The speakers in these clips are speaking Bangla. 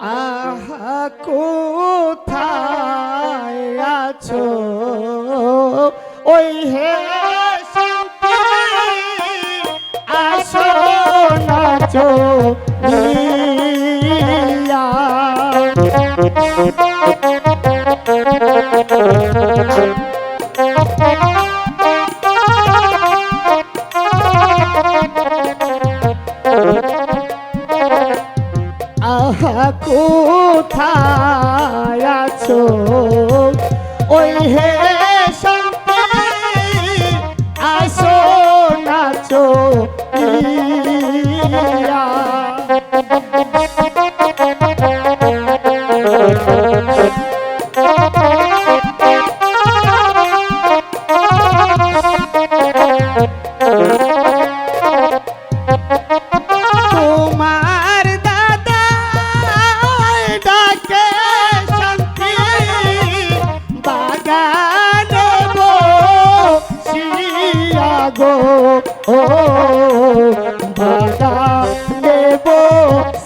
আহা কোথায় আছো? ওই হে আসো নাচো। ওই ও বাগানে বসিয়া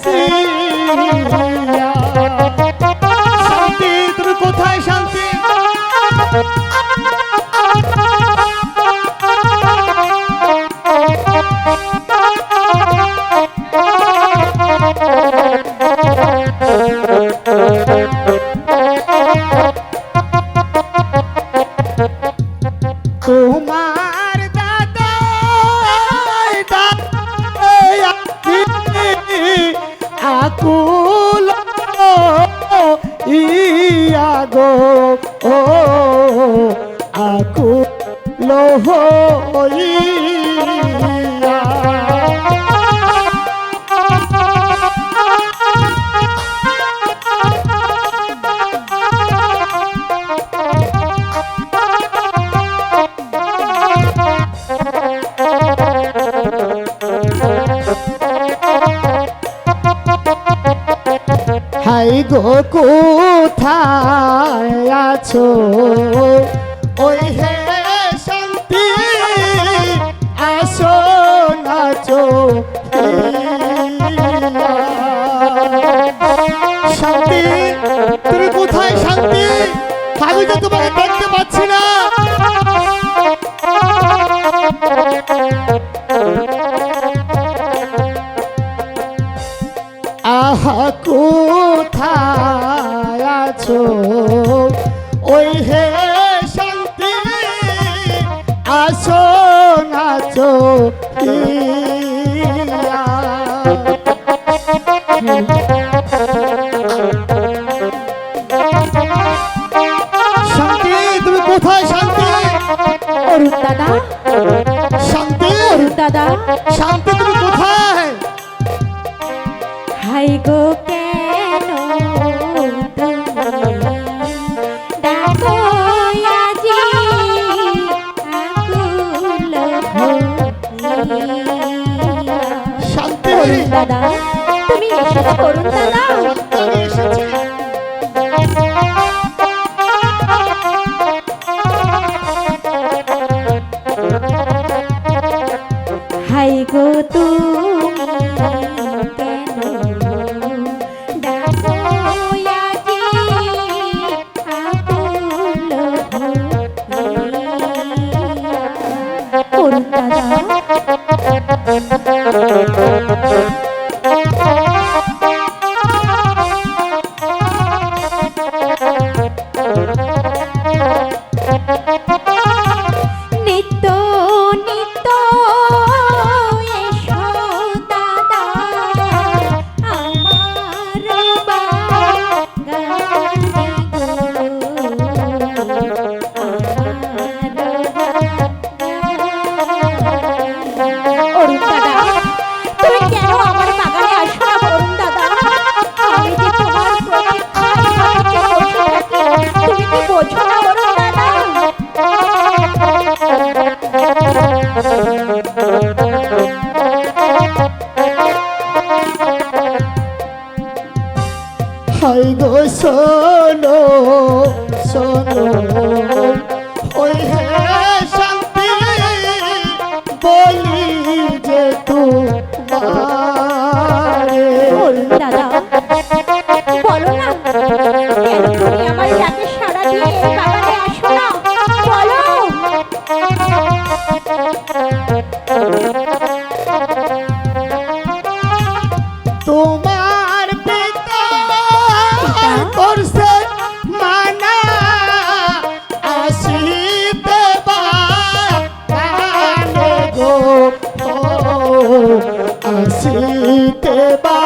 আকুল ইয়া গো আছো? ওই হে শান্তি আসো নাচো শান্তি? তুমি কোথায় শান্তি? আমি তো তোমাকে দেখতে পাচ্ছি না। নাচো। শান্তি তুমি কোথায় শান্তি? অরুণ দাদা। শান্তি? অরুণ দাদা। শান্তি তুমি কোথায়? হাই গো দাদা। তুমি এসেছ করুন দাদা। তোমার পিতা। করছে মানা। আসিতে গো। আসিতে বা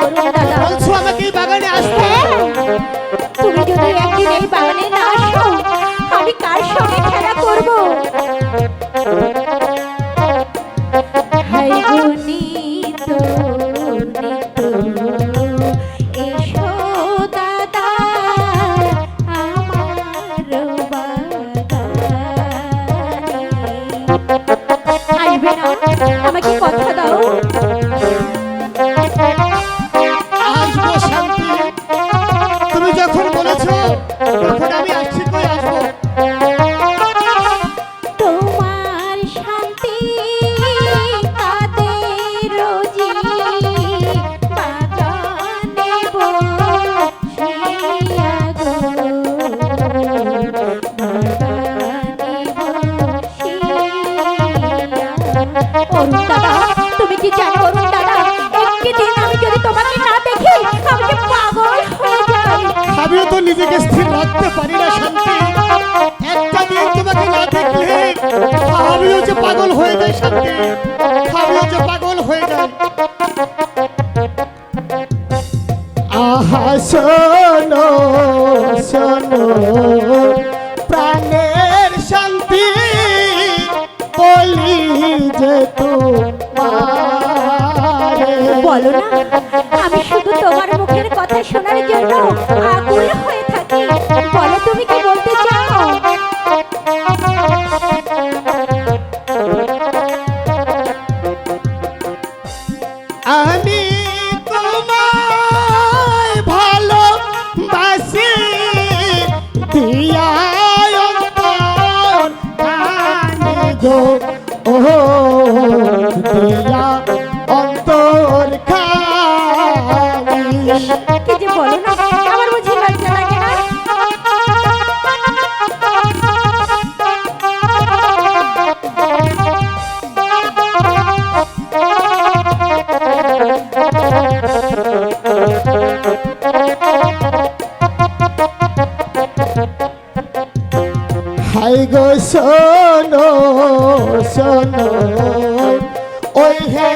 এই বাগানে হ্যাঁ তুমি যদি একদিন এই বাগানে না আসো, আমি কার সঙ্গে খেলা করব? আমাকে কথা দাও। অরুণ দাদা। তুমি কি জানো অরুণ দাদা? একদিন আমি যদি তোমাকে না দেখি আমি যে পাগল হয়ে যাই আমিও তো নিজেকে স্থির রাখতে পারি না, শান্তি। একটা দিন তোমাকে না দেখলে, আমিও যে পাগল হয়ে যাই, শান্তি। আমিও যে পাগল হয়ে যাই। আহা, শোনো শোনো। বলো না? আমি শুধু তোমার মুখের কথা শোনার জন্য আকুল হয়ে থাকি। বলো তুমি কি বলতে চাও? আমি তোমায় কি যে বলো না আমার বুঝি লজ্জা লাগে না। হাই গো ওই হে